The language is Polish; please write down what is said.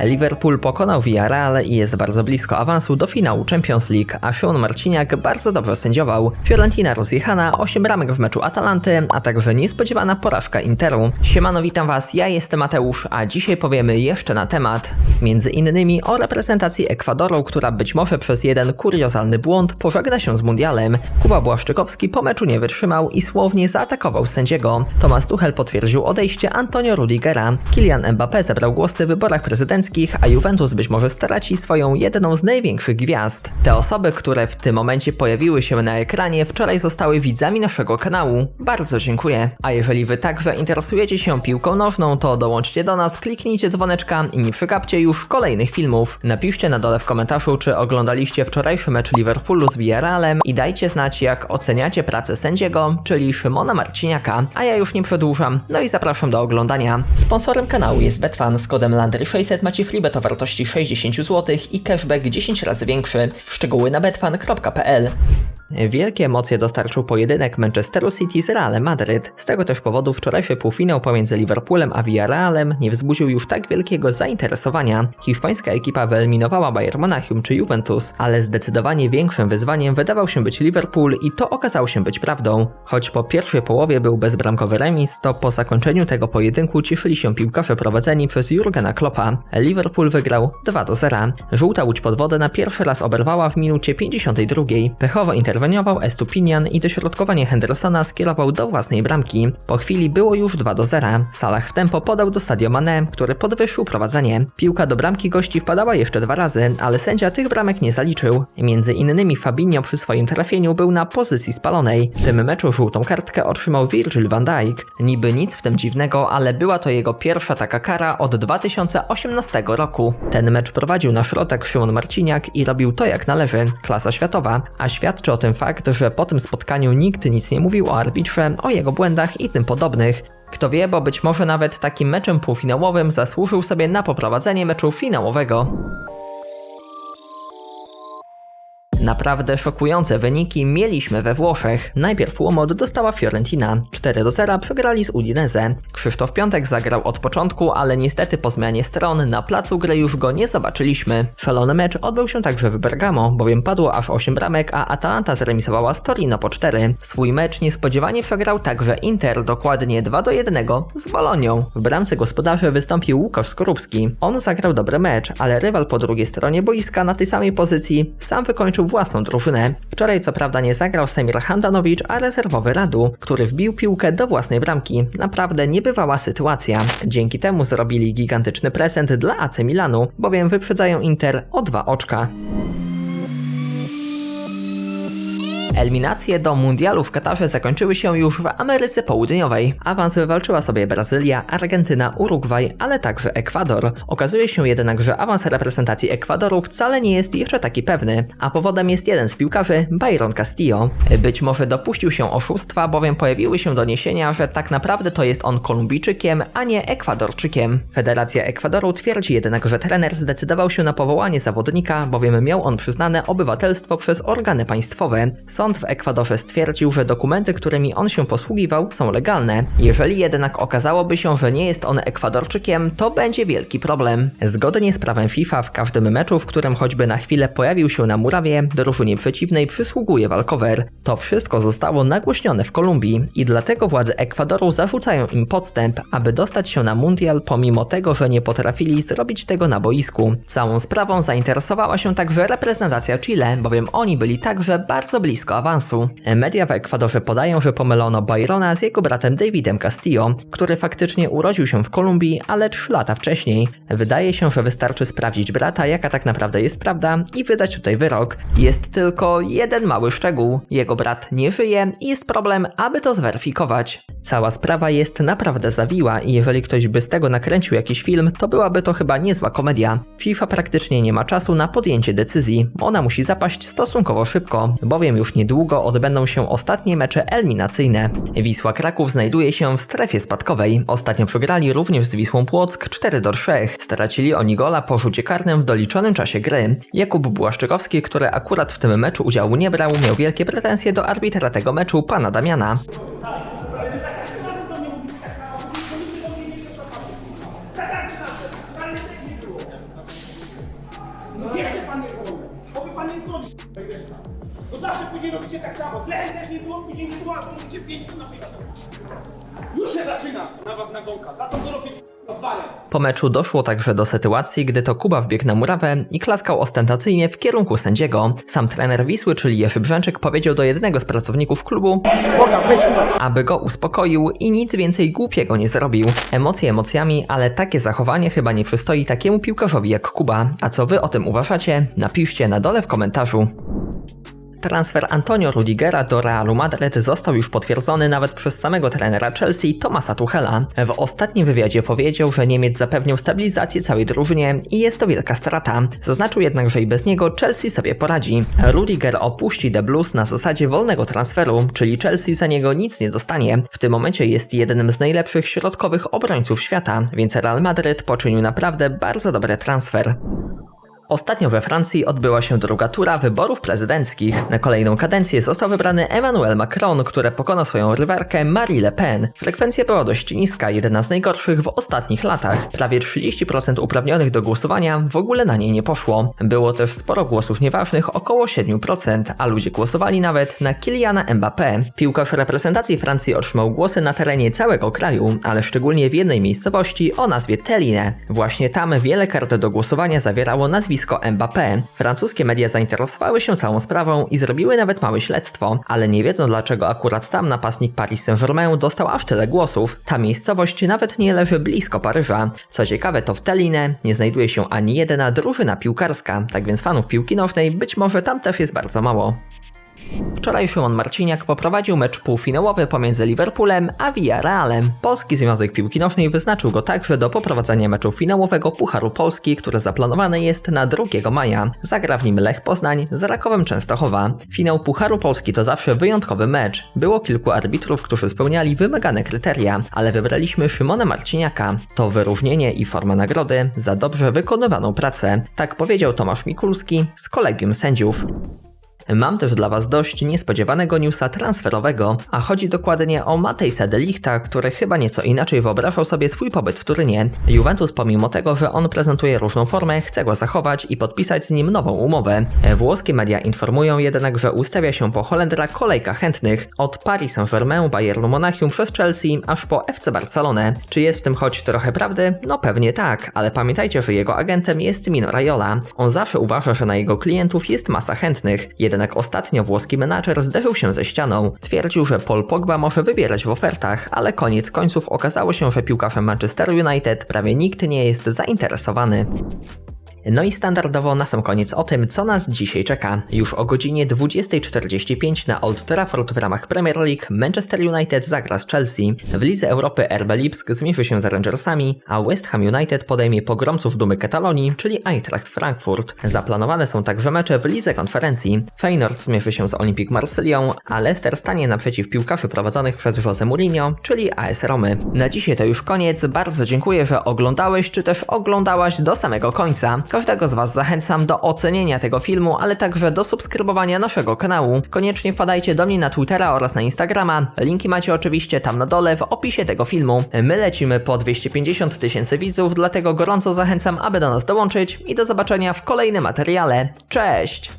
Liverpool pokonał Villarreal i jest bardzo blisko awansu do finału Champions League, a Sean Marciniak bardzo dobrze sędziował. Fiorentina rozjechana, 8 bramek w meczu Atalanty, a także niespodziewana porażka Interu. Siemano, witam Was, ja jestem Mateusz, a dzisiaj powiemy jeszcze na temat, między innymi o reprezentacji Ekwadoru, która być może przez jeden kuriozalny błąd pożegna się z mundialem. Kuba Błaszczykowski po meczu nie wytrzymał i słownie zaatakował sędziego. Tomasz Tuchel potwierdził odejście Antonio Rudigera. Kylian Mbappé zebrał głosy w wyborach prezydenckich, a Juventus być może straci swoją jedną z największych gwiazd. Te osoby, które w tym momencie pojawiły się na ekranie, wczoraj zostały widzami naszego kanału. Bardzo dziękuję. A jeżeli Wy także interesujecie się piłką nożną, to dołączcie do nas, kliknijcie dzwoneczka i nie przegapcie już kolejnych filmów. Napiszcie na dole w komentarzu, czy oglądaliście wczorajszy mecz Liverpoolu z Villarrealem i dajcie znać, jak oceniacie pracę sędziego, czyli Szymona Marciniaka. A ja już nie przedłużam, no i zapraszam do oglądania. Sponsorem kanału jest Betfan. Z kodem Landry600 macie freebet o wartości 60 zł i cashback 10 razy większy. Szczegóły na betfan.pl Wielkie emocje dostarczył pojedynek Manchesteru City z Realem Madryt. Z tego też powodu wczorajszy półfinał pomiędzy Liverpoolem a Villarrealem nie wzbudził już tak wielkiego zainteresowania. Hiszpańska ekipa wyeliminowała Bayern Monachium czy Juventus, ale zdecydowanie większym wyzwaniem wydawał się być Liverpool i to okazało się być prawdą. Choć po pierwszej połowie był bezbramkowy remis, to po zakończeniu tego pojedynku cieszyli się piłkarze prowadzeni przez Jurgena Kloppa. Liverpool wygrał 2 do 0. Żółta łódź pod wodę na pierwszy raz oberwała w minucie 52. Pechowo interweniował Estupinian i dośrodkowanie Hendersona skierował do własnej bramki. Po chwili było już 2 do 0. Salah w tempo podał do Sadio Mane, który podwyższył prowadzenie. Piłka do bramki gości wpadała jeszcze dwa razy, ale sędzia tych bramek nie zaliczył. Między innymi Fabinho przy swoim trafieniu był na pozycji spalonej. W tym meczu żółtą kartkę otrzymał Virgil van Dijk. Niby nic w tym dziwnego, ale była to jego pierwsza taka kara od 2018 roku. Ten mecz prowadził na środek Szymon Marciniak i robił to jak należy, klasa światowa, a świadczy o tym fakt, że po tym spotkaniu nikt nic nie mówił o arbitrze, o jego błędach i tym podobnych. Kto wie, bo być może nawet takim meczem półfinałowym zasłużył sobie na poprowadzenie meczu finałowego. Naprawdę szokujące wyniki mieliśmy we Włoszech. Najpierw Łomot dostała Fiorentina. 4 do 0 przegrali z Udinese. Krzysztof Piątek zagrał od początku, ale niestety po zmianie stron na placu gry już go nie zobaczyliśmy. Szalony mecz odbył się także w Bergamo, bowiem padło aż 8 bramek, a Atalanta zremisowała z Torino po 4. Swój mecz niespodziewanie przegrał także Inter, dokładnie 2 do 1 z Bolonią. W bramce gospodarzy wystąpił Łukasz Skorupski. On zagrał dobry mecz, ale rywal po drugiej stronie boiska na tej samej pozycji sam wykończył własną drużynę. Wczoraj co prawda nie zagrał Semir Handanowicz, a rezerwowy Radu, który wbił piłkę do własnej bramki. Naprawdę niebywała sytuacja. Dzięki temu zrobili gigantyczny prezent dla AC Milanu, bowiem wyprzedzają Inter o dwa oczka. Eliminacje do mundialu w Katarze zakończyły się już w Ameryce Południowej. Awans wywalczyła sobie Brazylia, Argentyna, Urugwaj, ale także Ekwador. Okazuje się jednak, że awans reprezentacji Ekwadoru wcale nie jest jeszcze taki pewny, a powodem jest jeden z piłkarzy, Byron Castillo. Być może dopuścił się oszustwa, bowiem pojawiły się doniesienia, że tak naprawdę to jest on Kolumbijczykiem, a nie Ekwadorczykiem. Federacja Ekwadoru twierdzi jednak, że trener zdecydował się na powołanie zawodnika, bowiem miał on przyznane obywatelstwo przez organy państwowe. W Ekwadorze stwierdził, że dokumenty, którymi on się posługiwał, są legalne. Jeżeli jednak okazałoby się, że nie jest on Ekwadorczykiem, to będzie wielki problem. Zgodnie z prawem FIFA w każdym meczu, w którym choćby na chwilę pojawił się na murawie, drużynie przeciwnej przysługuje walkover. To wszystko zostało nagłośnione w Kolumbii i dlatego władze Ekwadoru zarzucają im podstęp, aby dostać się na mundial pomimo tego, że nie potrafili zrobić tego na boisku. Całą sprawą zainteresowała się także reprezentacja Chile, bowiem oni byli także bardzo blisko awansu. Media w Ekwadorze podają, że pomylono Byrona z jego bratem Davidem Castillo, który faktycznie urodził się w Kolumbii, ale 3 lata wcześniej. Wydaje się, że wystarczy sprawdzić brata, jaka tak naprawdę jest prawda i wydać tutaj wyrok. Jest tylko jeden mały szczegół. Jego brat nie żyje i jest problem, aby to zweryfikować. Cała sprawa jest naprawdę zawiła i jeżeli ktoś by z tego nakręcił jakiś film, to byłaby to chyba niezła komedia. FIFA praktycznie nie ma czasu na podjęcie decyzji. Ona musi zapaść stosunkowo szybko, bowiem już niedługo odbędą się ostatnie mecze eliminacyjne. Wisła Kraków znajduje się w strefie spadkowej. Ostatnio przegrali również z Wisłą Płock 4 do 3. Stracili oni gola po rzucie karnym w doliczonym czasie gry. Jakub Błaszczykowski, który akurat w tym meczu udziału nie brał, miał wielkie pretensje do arbitra tego meczu, pana Damiana. Oby pan nie dzwonił, i reszta. To zawsze później robicie tak samo. Z Lechem też nie było, później nie było, a robicie 5 na 5. Już się zaczyna na was nagonka. Za to, co robicie. Po meczu doszło także do sytuacji, gdy to Kuba wbiegł na murawę i klaskał ostentacyjnie w kierunku sędziego. Sam trener Wisły, czyli Jerzy Brzęczyk, powiedział do jednego z pracowników klubu, aby go uspokoił i nic więcej głupiego nie zrobił. Emocje emocjami, ale takie zachowanie chyba nie przystoi takiemu piłkarzowi jak Kuba. A co wy o tym uważacie? Napiszcie na dole w komentarzu. Transfer Antonio Rudigera do Realu Madryt został już potwierdzony nawet przez samego trenera Chelsea Tomasa Tuchela. W ostatnim wywiadzie powiedział, że Niemiec zapewnił stabilizację całej drużynie i jest to wielka strata. Zaznaczył jednak, że i bez niego Chelsea sobie poradzi. Rudiger opuści The Blues na zasadzie wolnego transferu, czyli Chelsea za niego nic nie dostanie. W tym momencie jest jednym z najlepszych środkowych obrońców świata, więc Real Madryt poczynił naprawdę bardzo dobry transfer. Ostatnio we Francji odbyła się druga tura wyborów prezydenckich. Na kolejną kadencję został wybrany Emmanuel Macron, który pokonał swoją rywalkę Marie Le Pen. Frekwencja była dość niska, jedna z najgorszych w ostatnich latach. Prawie 30% uprawnionych do głosowania w ogóle na niej nie poszło. Było też sporo głosów nieważnych, około 7%, a ludzie głosowali nawet na Kyliana Mbappé. Piłkarz reprezentacji Francji otrzymał głosy na terenie całego kraju, ale szczególnie w jednej miejscowości o nazwie Teline. Właśnie tam wiele kart do głosowania zawierało nazwisko Mbappé. Francuskie media zainteresowały się całą sprawą i zrobiły nawet małe śledztwo, ale nie wiedzą dlaczego akurat tam napastnik Paris Saint-Germain dostał aż tyle głosów. Ta miejscowość nawet nie leży blisko Paryża. Co ciekawe, to w Teline nie znajduje się ani jedna drużyna piłkarska, tak więc fanów piłki nożnej być może tam też jest bardzo mało. Wczoraj Szymon Marciniak poprowadził mecz półfinałowy pomiędzy Liverpoolem a Villarrealem. Polski Związek Piłki Nożnej wyznaczył go także do poprowadzenia meczu finałowego Pucharu Polski, który zaplanowany jest na 2 maja. Zagra w nim Lech Poznań z Rakowem Częstochowa. Finał Pucharu Polski to zawsze wyjątkowy mecz. Było kilku arbitrów, którzy spełniali wymagane kryteria, ale wybraliśmy Szymona Marciniaka. To wyróżnienie i forma nagrody za dobrze wykonywaną pracę. Tak powiedział Tomasz Mikulski z kolegium sędziów. Mam też dla Was dość niespodziewanego newsa transferowego, a chodzi dokładnie o Matejsa de Lichta, który chyba nieco inaczej wyobrażał sobie swój pobyt w Turynie. Juventus pomimo tego, że on prezentuje różną formę, chce go zachować i podpisać z nim nową umowę. Włoskie media informują jednak, że ustawia się po Holendra kolejka chętnych od Paris Saint-Germain, Bayernu Monachium przez Chelsea aż po FC Barcelonę. Czy jest w tym choć trochę prawdy? No pewnie tak, ale pamiętajcie, że jego agentem jest Mino Raiola. On zawsze uważa, że na jego klientów jest masa chętnych. Jednak ostatnio włoski menadżer zderzył się ze ścianą. Twierdził, że Paul Pogba może wybierać w ofertach, ale koniec końców okazało się, że piłkarzem Manchester United prawie nikt nie jest zainteresowany. No i standardowo na sam koniec o tym, co nas dzisiaj czeka. Już o godzinie 20.45 na Old Trafford w ramach Premier League Manchester United zagra z Chelsea. W Lidze Europy RB Lipsk zmierzy się z Rangersami, a West Ham United podejmie pogromców Dumy Katalonii, czyli Eintracht Frankfurt. Zaplanowane są także mecze w Lidze Konferencji. Feyenoord zmierzy się z Olympique Marsylią, a Leicester stanie naprzeciw piłkarzy prowadzonych przez Jose Mourinho, czyli AS Romy. Na dzisiaj to już koniec. Bardzo dziękuję, że oglądałeś czy też oglądałaś do samego końca. Każdego z Was zachęcam do ocenienia tego filmu, ale także do subskrybowania naszego kanału. Koniecznie wpadajcie do mnie na Twittera oraz na Instagrama. Linki macie oczywiście tam na dole w opisie tego filmu. My lecimy po 250 tysięcy widzów, dlatego gorąco zachęcam, aby do nas dołączyć i do zobaczenia w kolejnym materiale. Cześć!